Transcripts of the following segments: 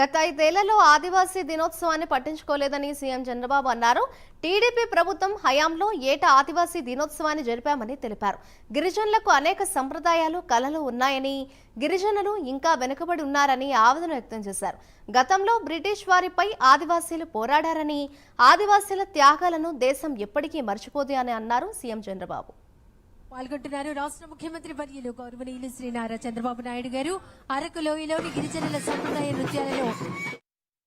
గత ఐదేళ్ళలో ఆదివాసీ దినోత్సవాన్ని పట్టించుకోలేదని సీఎం చంద్రబాబు అన్నారు. టీడీపీ ప్రభుత్వం హయాంలో ఏటా ఆదివాసీ దినోత్సవాన్ని జరిపామని తెలిపారు. గిరిజనులకు అనేక సంప్రదాయాలు కళలు ఉన్నాయని గిరిజనులు ఇంకా వెనుకబడి ఉన్నారని ఆవేదన వ్యక్తం చేశారు. గతంలో బ్రిటిష్ వారిపై ఆదివాసీలు పోరాడారని ఆదివాసీల త్యాగాలను దేశం ఎప్పటికీ మర్చిపోదు అని అన్నారు సీఎం చంద్రబాబు. పాల్గొంటున్నారు. రాష్ట్ర ముఖ్యమంత్రి వర్యులు గౌరవనీయులు శ్రీ నారా చంద్రబాబు నాయుడు గారు అరకు లోయలోని గిరిజనుల సంప్రదాయ నృత్యాలలో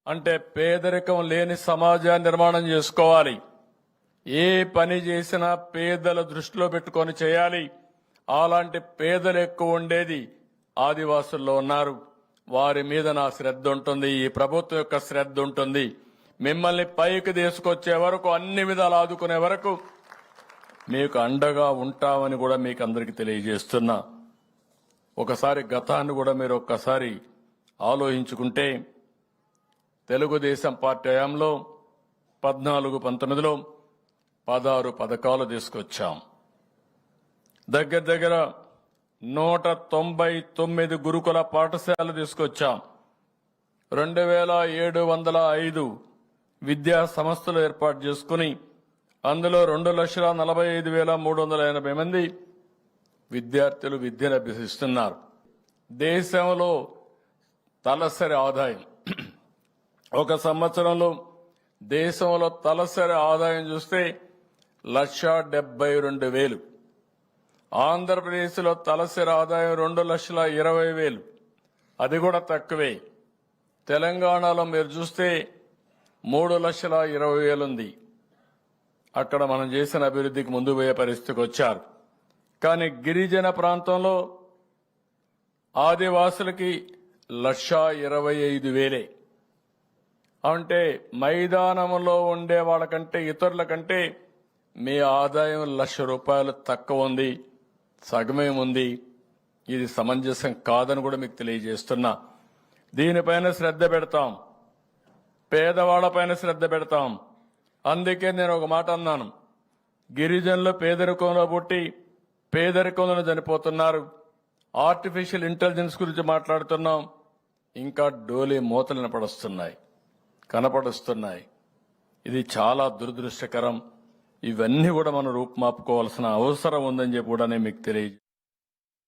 అంటే పేదరికం లేని సమాజాన్ని నిర్మాణం చేసుకోవాలి. ఏ పని చేసినా పేదల దృష్టిలో పెట్టుకొని చేయాలి. అలాంటి పేదలు ఎక్కువ ఉండేది ఆదివాసుల్లో ఉన్నారు. వారి మీద నా శ్రద్ధ ఉంటుంది ఈ ప్రభుత్వం యొక్క శ్రద్ధ ఉంటుంది. మిమ్మల్ని పైకి తీసుకొచ్చే వరకు అన్ని విధాలు ఆదుకునే వరకు మీకు అండగా ఉంటామని కూడా మీకు అందరికీ తెలియజేస్తున్నా. ఒకసారి గతాన్ని కూడా మీరు ఒక్కసారి ఆలోచించుకుంటే తెలుగుదేశం పార్టీ హయాంలో పద్నాలుగు పంతొమ్మిదిలో పదహారు పథకాలు తీసుకొచ్చాం. దగ్గర దగ్గర నూట తొంభై తొమ్మిది గురుకుల పాఠశాలలు తీసుకొచ్చాం. రెండు వేల ఏడు వందల ఐదు విద్యా సంస్థలు ఏర్పాటు చేసుకుని అందులో రెండు లక్షల నలభై ఐదు వేల మూడు వందల ఎనభై మంది విద్యార్థులు విద్యను అభ్యసిస్తున్నారు. దేశంలో తలసరి ఆదాయం ఒక సంవత్సరంలో దేశంలో తలసరి ఆదాయం చూస్తే లక్ష డెబ్బై రెండు వేలు. ఆంధ్రప్రదేశ్లో తలసరి ఆదాయం రెండు లక్షల ఇరవై వేలు. అది కూడా తక్కువే. తెలంగాణలో మీరు చూస్తే మూడు లక్షల ఇరవై వేలు ఉంది అక్కడ మనం చేసిన అభివృద్ధికి ముందు పోయే పరిస్థితికి వచ్చారు. కానీ గిరిజన ప్రాంతంలో ఆదివాసులకి లక్ష ఇరవై ఐదు వేలే. అంటే మైదానంలో ఉండే వాళ్ళకంటే ఇతరుల కంటే మీ ఆదాయం లక్ష రూపాయలు తక్కువ ఉంది సగమే ఉంది. ఇది సమంజసం కాదని కూడా మీకు తెలియజేస్తున్నా. దీనిపైన శ్రద్ధ పెడతాం. పేదవాళ్ళపైన శ్రద్ధ పెడతాం. అందుకే నేను ఒక మాట అన్నాను. గిరిజనులు పేదరికంలో పుట్టి పేదరికంలో చనిపోతున్నారు. ఆర్టిఫిషియల్ ఇంటెలిజెన్స్ గురించి మాట్లాడుతున్నాం. ఇంకా డోలీ మూతలు కనపడుస్తున్నాయి కనపడుస్తున్నాయి. ఇది చాలా దురదృష్టకరం. ఇవన్నీ కూడా మనం రూపుమాపుకోవాల్సిన అవసరం ఉందని చెప్పి కూడా నేను మీకు తెలియజే